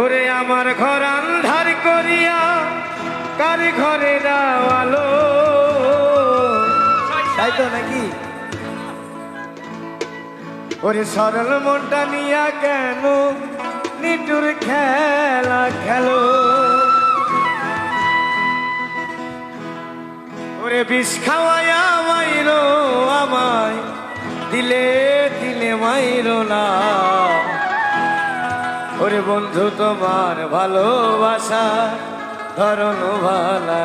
ওরে আমার ঘর আন্ধার করিয়া কার ঘরে দাওয়ালো তাই তো নাকি? ওরে সরল মনটা নিয়া কেন নিটুর খেলা খেলো? ওরে বিষ খাওয়াইয়া মাইরো আমায়, দিলে দিলে মাইরো না। ওরে বন্ধু, তোমার ভালোবাসা ধরন ভালা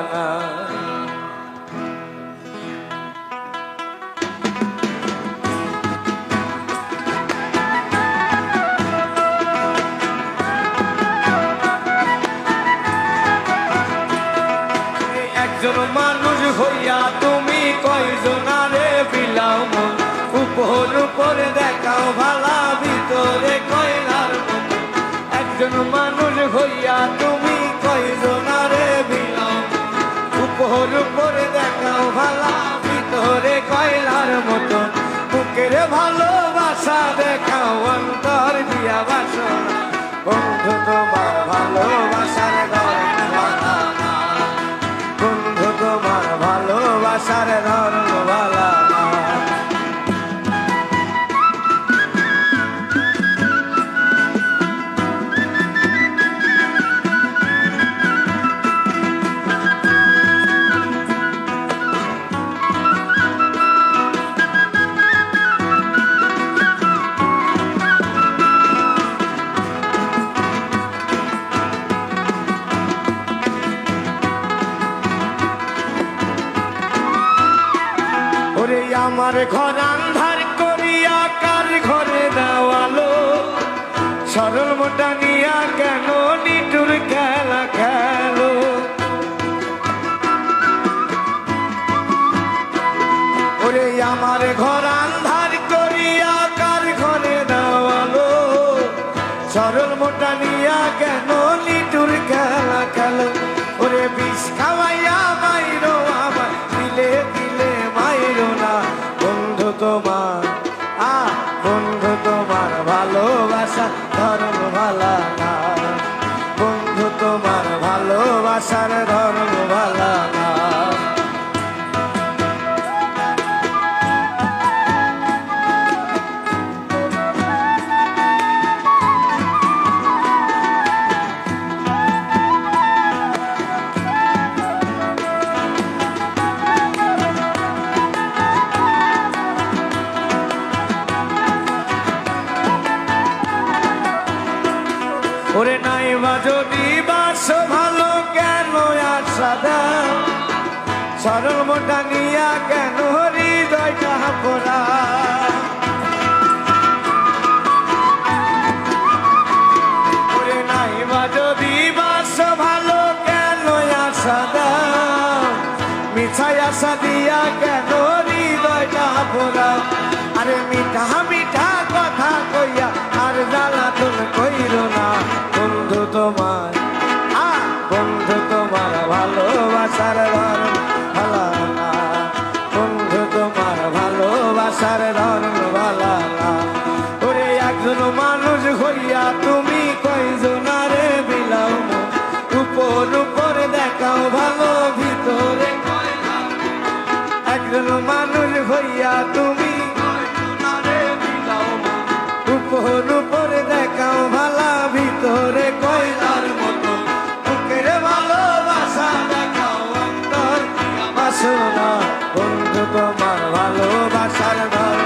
একজন মানুষ হইয়া তুমি কয়জনারে বিলাও উপর উপরে দেখাও অন্তর দিয়া বাসনা বন্ধু তোমার ভালোবাসার। বন্ধু তোমার ভালোবাসার ধর্ম ভালা আমার ঘর আন্ধার করিয়া কার ঘরে দেওয়ালো সরল মোটা নিয়া কেন নিটুর খেলা খেলো? ওরে আমার ঘর আন্ধার করিয়া কার ঘরে দেওয়ালো সরল মোটা নিয়া কেন নিটুর খেলা খেলো? ওরে বিষ তোমার আ বন্ধু তোমার ভালোবাসা ধর্ম ভালা না বন্ধু তোমার ভালোবাসার ধর্ম ওরে নাই বা যদি বাস, ভালো কেন আশা দাও সরল মোটা নিয়া কেন হৃদয়টা পড়া ওরে নাই যদি আশা দিয়া কেন হৃদয়টা পড়া আরে মিঠা মিঠা কথা কইয়া আর জ্বালা তুল মানুষ হইয়া তুমি? উপর উপরে দেখাও ভালা, ভিতরে কয়লার মতো। বুকের ভালোবাসা দেখাও অন্তর বাসনা বন্ধু, তোমার ভালোবাসার ধর্ম